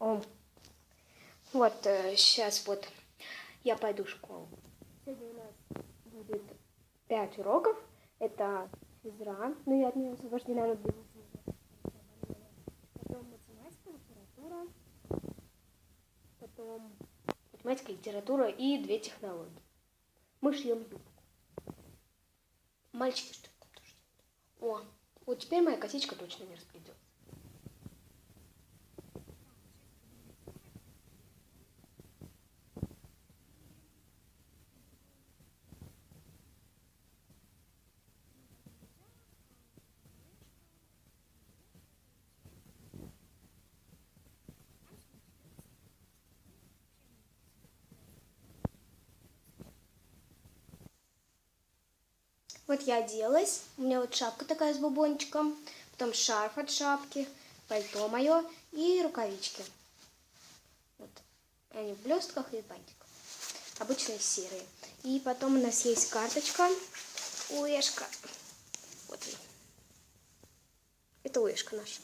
О. Вот, сейчас вот я пойду в школу. Сегодня у нас будет 5 уроков. Это физра, ну я от нее освобождена на две Потом математика, литература. Потом математика, литература и две технологии. Мы шьем юбку. Мальчики, что там тоже? О, вот теперь моя косичка точно не распредется. Вот я оделась. У меня вот шапка такая с бубончиком. Потом шарф от шапки, пальто мое и рукавички. Вот. Они в блестках и бантик. Обычные серые. И потом у нас есть карточка. Уэшка. Вот она. Это уэшка наша.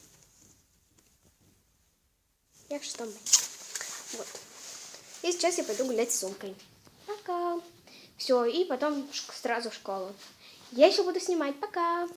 Я в шестом. Вот. И сейчас я пойду гулять с сумкой. Пока. Все, и потом сразу в школу. Я еще буду снимать. Пока.